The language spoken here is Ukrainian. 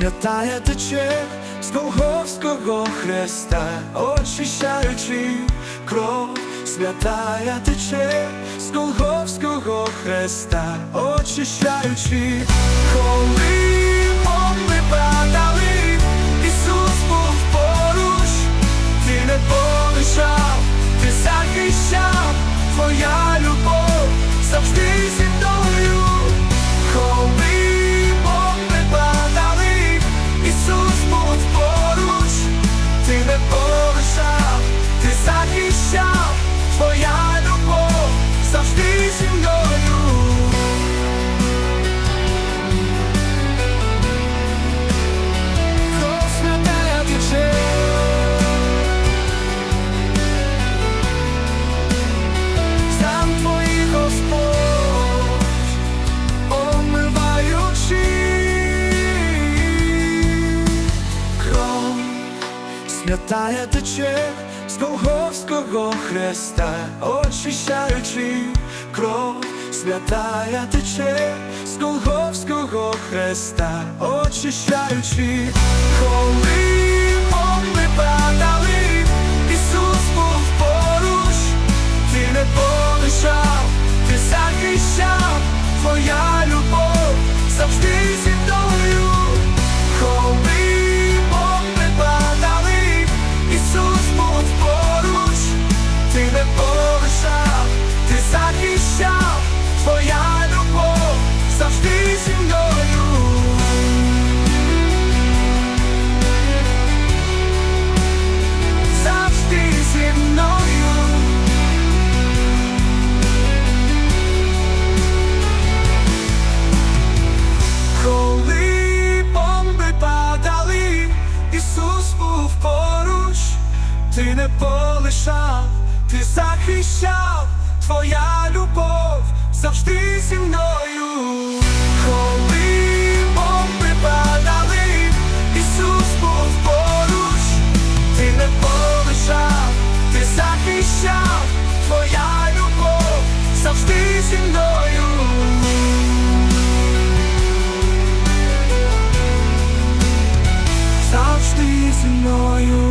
святая тече з Голговського хреста, очищаючи кров, святая тече з Голговського хреста, очищаючи, коли ми святая тече з Голговського хреста, очищаючи кров, святая тече з Голговського хреста, очищаючи, коли ти не полишав, ти захищав, твоя любов завжди зі мною. Коли бомби падали, Ісус був поруч, ти не полишав, ти захищав, твоя любов завжди зі мною. завжди зі мною.